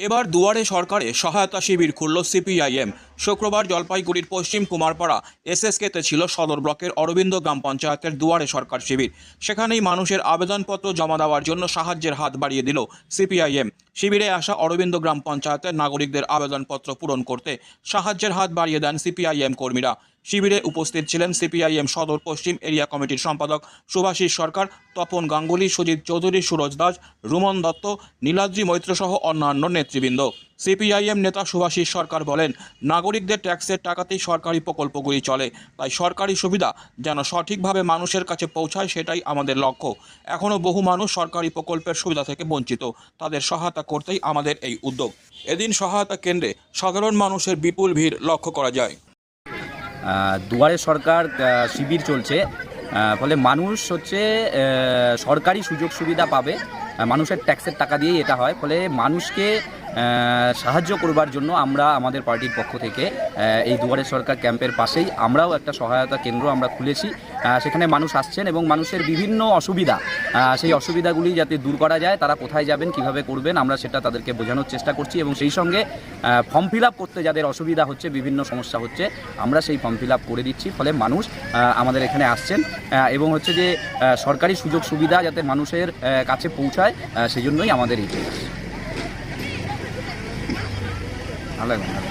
এবার দুয়ারে সরকারে সহায়তা শিবির খুলল সিপিআইএম। শুক্রবার জলপাইগুড়ির পশ্চিম কুমারপাড়া এসএসকেতে ছিল সদর ব্লকের অরবিন্দ গ্রাম পঞ্চায়েতের দুয়ারে সরকার শিবির। সেখানেই মানুষের আবেদনপত্র জমা দেওয়ার জন্য সাহায্যের হাত বাড়িয়ে দিল সিপিআইএম। শিবিরে আসা অরবিন্দ গ্রাম পঞ্চায়েতের নাগরিকদের আবেদনপত্র পূরণ করতে সাহায্যের হাত বাড়িয়ে দেন সিপিআইএম কর্মীরা। শিবিরে উপস্থিত ছিলেন সিপিআইএম সদর পশ্চিম এরিয়া কমিটির সম্পাদক সুভাষিস সরকার, তপন গাঙ্গুলি, সুজিত চৌধুরী, সুরজ দাস, রুমন দত্ত, নীলাদ্রি মৈত্র সহ অন্যান্য নেতৃবৃন্দ। সিপিআইএম নেতা সুভাষিস সরকার বলেন, নাগরিকদের ট্যাক্সের টাকাতেই সরকারি প্রকল্পগুলি চলে। তাই সরকারি সুবিধা যেন সঠিকভাবে মানুষের কাছে পৌঁছায় সেটাই আমাদের লক্ষ্য। এখনও বহু মানুষ সরকারি প্রকল্পের সুবিধা থেকে বঞ্চিত। তাদের সহায়তা করতেই আমাদের এই উদ্যোগ। এদিন সহায়তা কেন্দ্রে সাধারণ মানুষের বিপুল ভিড় লক্ষ্য করা যায়। দুয়ারে সরকার শিবির চলছে। ফলে মানুষ হচ্ছে সরকারি সুযোগ সুবিধা পাবে। মানুষের ট্যাক্সের টাকা দিয়েই এটা হয়। ফলে মানুষকে সাহায্য করবার জন্য আমরা আমাদের পার্টির পক্ষ থেকে এই দুয়ারে সরকার ক্যাম্পের পাশেই আমরাও একটা সহায়তা কেন্দ্র আমরা খুলেছি। সেখানে মানুষ আসছেন এবং মানুষের বিভিন্ন অসুবিধা সেই অসুবিধাগুলি যাতে দূর করা যায়, তারা কোথায় যাবেন, কীভাবে করবেন, আমরা সেটা তাদেরকে বোঝানোর চেষ্টা করছি এবং সেই সঙ্গে ফর্ম ফিল করতে যাদের অসুবিধা হচ্ছে, বিভিন্ন সমস্যা হচ্ছে, আমরা সেই ফর্ম ফিল করে দিচ্ছি। ফলে মানুষ আমাদের এখানে আসছেন এবং হচ্ছে যে সরকারি সুযোগ সুবিধা যাতে মানুষের কাছে পৌঁছায় সেই জন্যই আমাদের এই 好来了拿了